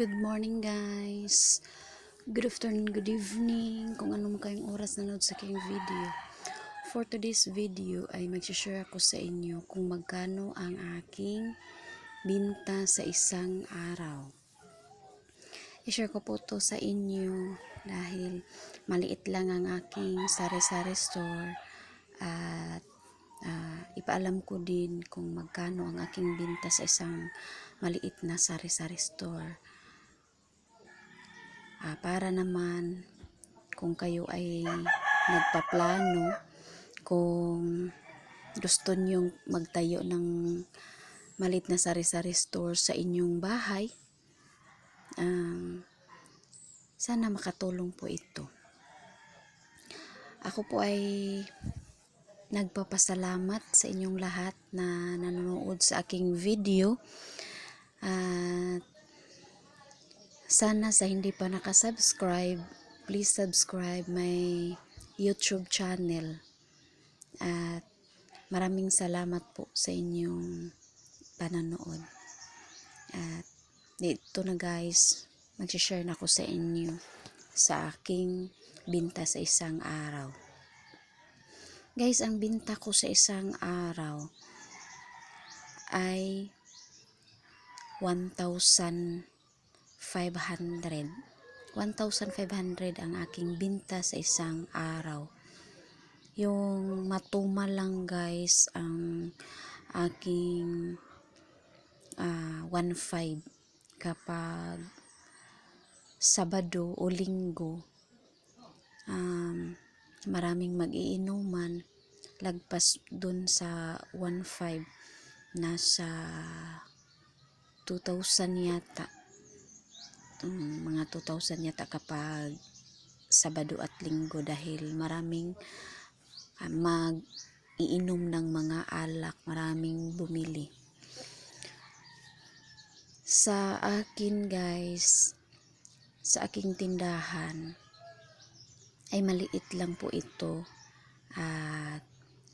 Good morning guys. Good afternoon, good evening. Kung ano man kayong oras na sa aking video. For today's video ay mag-share ako sa inyo kung magkano ang aking binta sa isang araw. I-share ko po to sa inyo dahil maliit lang ang aking sari-sari store at ah, ipaalam ko din kung magkano ang aking binta sa isang maliit na sari-sari store. Ah, para naman kung kayo ay nagpaplano, kung gusto nyong magtayo ng malit na sari-sari store sa inyong bahay, um, sana makatulong po ito. Ako po ay nagpapasalamat sa inyong lahat na nanonood sa aking video. At sana sa hindi pa nakasubscribe, please subscribe my YouTube channel. At maraming salamat po sa inyong pananood. At dito na guys, mag-share na ako sa inyo sa aking binta sa isang araw. Guys, ang binta ko sa isang araw ay 1,500. 1,500 ang aking binta sa isang araw. Yung matuma lang guys ang aking ah, 1,500 kapag Sabado o Linggo um, maraming mag-iinuman lagpas dun sa 1,500 nasa 2,000 yata um, mga 2,000 yata kapag Sabado at Linggo dahil maraming uh, mag-iinom ng mga alak, maraming bumili. Sa akin guys, sa aking tindahan, ay maliit lang po ito. At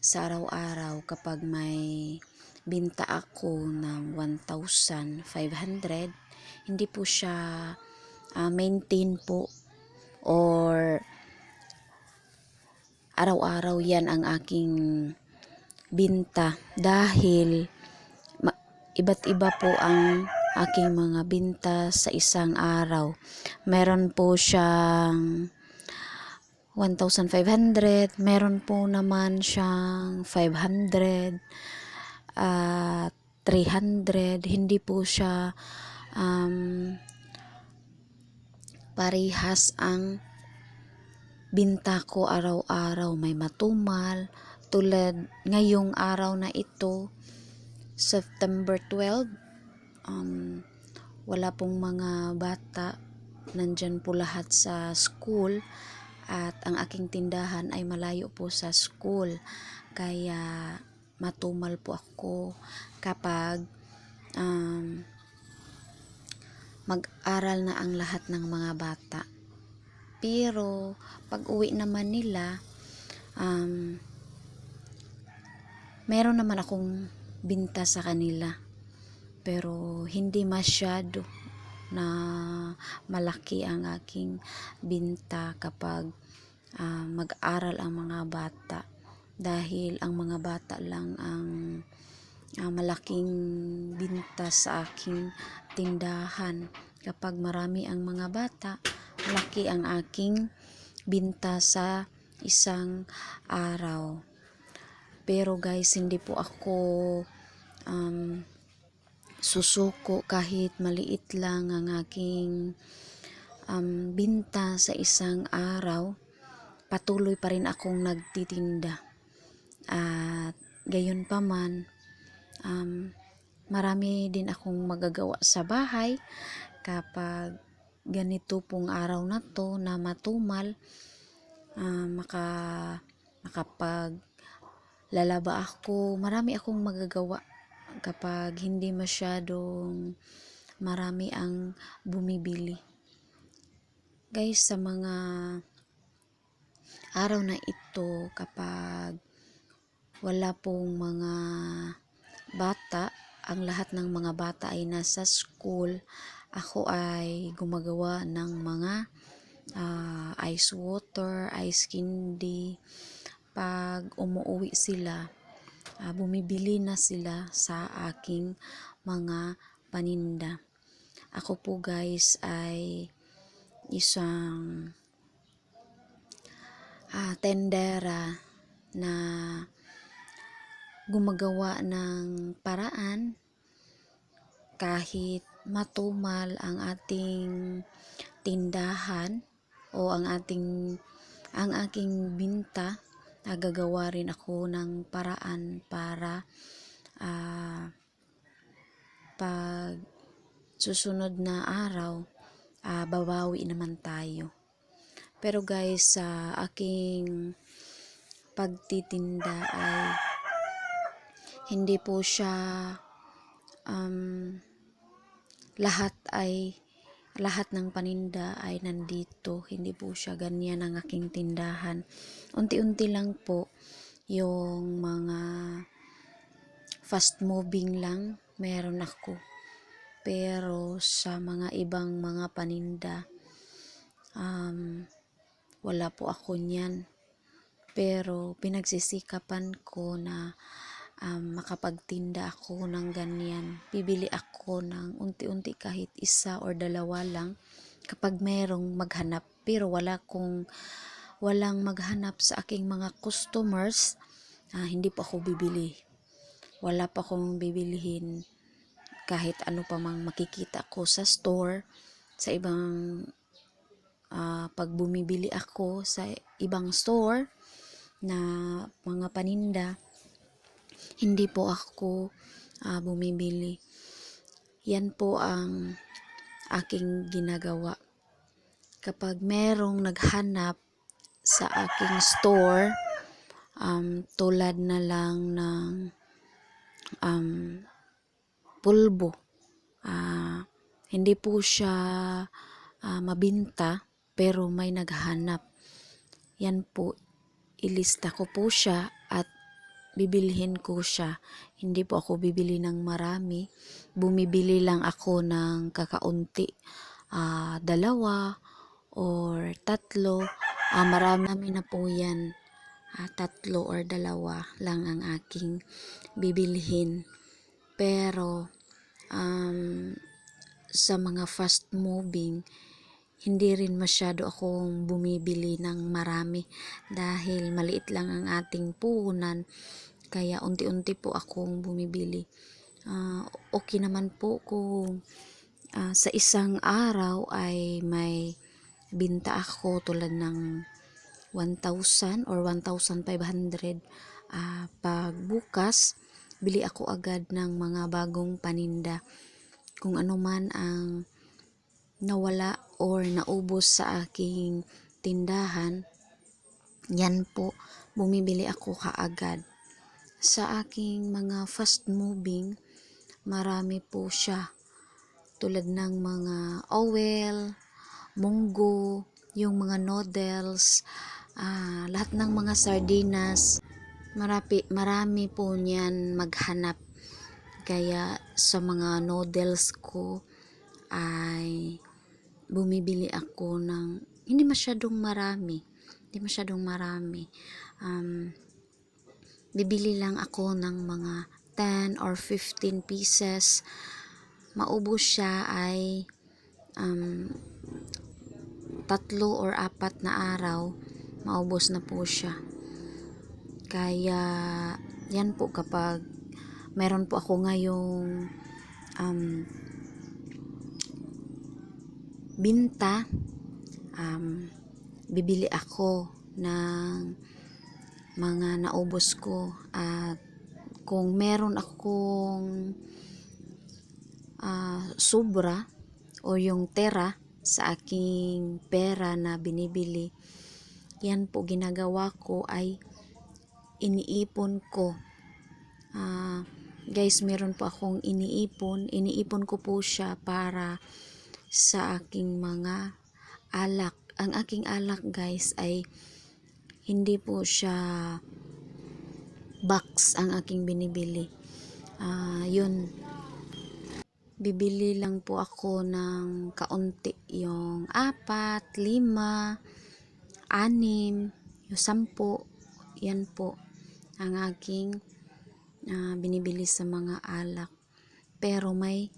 sa araw-araw kapag may binta ako ng 1,500, hindi po siya uh, maintain po or araw-araw yan ang aking binta dahil iba't iba po ang aking mga binta sa isang araw. Meron po siyang 1,500, meron po naman siyang 500 at 300, hindi po siya um, parehas ang binta ko araw-araw. May matumal, tulad ngayong araw na ito, September 12, um, wala pong mga bata, nandyan po lahat sa school, at ang aking tindahan ay malayo po sa school. Kaya matumal po ako kapag um, mag-aral na ang lahat ng mga bata. Pero pag uwi naman nila, um, meron naman akong binta sa kanila. Pero hindi masyado na malaki ang aking binta kapag uh, mag-aral ang mga bata dahil ang mga bata lang ang uh, malaking binta sa aking tindahan. Kapag marami ang mga bata malaki ang aking binta sa isang araw. Pero guys hindi po ako um, susuko kahit maliit lang ang aking um, binta sa isang araw, patuloy pa rin akong nagtitinda. At gayon pa man, um, marami din akong magagawa sa bahay kapag ganito pong araw na to na matumal, uh, maka, makapag lalaba ako, marami akong magagawa kapag hindi masyadong marami ang bumibili. Guys, sa mga araw na ito kapag wala pong mga bata ang lahat ng mga bata ay nasa school, ako ay gumagawa ng mga ah, ice water, ice candy. Pag umuwi sila, ah, bumibili na sila sa aking mga paninda. Ako po guys ay isang ah, tendera na gumagawa ng paraan kahit matumal ang ating tindahan o ang ating ang aking binta nagagawa rin ako ng paraan para ah, pag susunod na araw ah, babawi naman tayo. Pero guys sa aking pagtitinda ay hindi po siya um, lahat ay lahat ng paninda ay nandito. Hindi po siya ganyan ang aking tindahan. Unti-unti lang po yung mga fast moving lang meron ako. Pero sa mga ibang mga paninda um, wala po ako niyan. Pero pinagsisikapan ko na um, makapagtinda ako ng ganyan. Bibili ako ng unti-unti kahit isa or dalawa lang kapag merong maghanap. Pero wala kong walang maghanap sa aking mga customers, ah, hindi po ako bibili. Wala pa akong bibilihin kahit ano pa mang makikita ko sa store, sa ibang ah, pag bumibili ako sa ibang store na mga paninda, hindi po ako ah, bumibili. Yan po ang aking ginagawa. Kapag merong naghanap sa aking store, um, tulad na lang ng um, pulbo, ah, hindi po siya ah, mabinta, pero may naghanap. Yan po, ilista ko po siya bibilhin ko siya. Hindi po ako bibili ng marami. Bumibili lang ako ng kakaunti. Ah, dalawa or tatlo. Ah, marami na po yan. Ah, tatlo or dalawa lang ang aking bibilhin. Pero um, sa mga fast moving, hindi rin masyado akong bumibili ng marami dahil maliit lang ang ating puhunan kaya unti-unti po akong bumibili. Ah, okay naman po kung ah, sa isang araw ay may binta ako tulad ng 1,000 or 1,500 Ah, pag bukas bili ako agad ng mga bagong paninda. Kung ano man ang nawala or naubos sa aking tindahan, yan po, bumibili ako kaagad. Sa aking mga fast moving, marami po siya. Tulad ng mga oil, munggo, yung mga noodles, ah, lahat ng mga sardinas, marami, marami po niyan maghanap. Kaya sa mga noodles ko ay bumibili ako ng hindi masyadong marami. Hindi masyadong marami. Um, bibili lang ako ng mga 10 or 15 pieces. Maubos siya ay um, tatlo or apat na araw. Maubos na po siya. Kaya yan po kapag meron po ako ngayong um, binta, um, bibili ako ng mga naubos ko at kung meron akong ah, sobra o yung tera sa aking pera na binibili, yan po ginagawa ko ay iniipon ko. Ah, guys, meron po akong iniipon. Iniipon ko po siya para sa aking mga alak. Ang aking alak guys ay hindi po siya box ang aking binibili. Ah, yun, bibili lang po ako ng kaunti yung apat, lima, anim, yung sampu, yan po ang aking ah, binibili sa mga alak. Pero may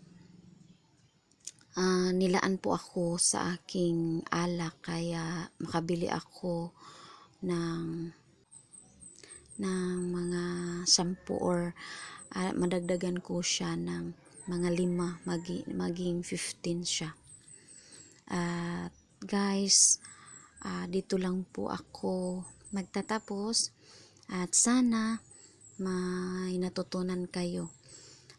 ah, nilaan po ako sa aking alak kaya makabili ako ng ng mga sampu or ah, madagdagan ko siya ng mga lima magi, maging 15 siya. At guys ah, dito lang po ako magtatapos at sana may natutunan kayo.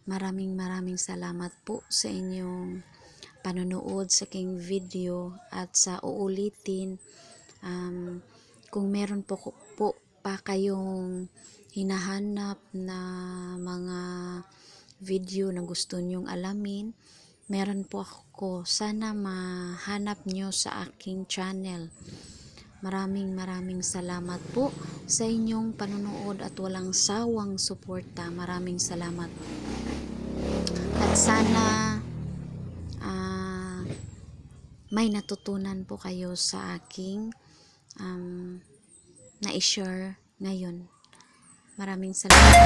Maraming maraming salamat po sa inyong panonood sa aking video at sa uulitin um, kung meron po, po pa kayong hinahanap na mga video na gusto nyong alamin, meron po ako. Sana mahanap nyo sa aking channel. Maraming maraming salamat po sa inyong panonood at walang sawang suporta. Maraming salamat. At sana may natutunan po kayo sa aking um, na-share ngayon. Maraming salamat.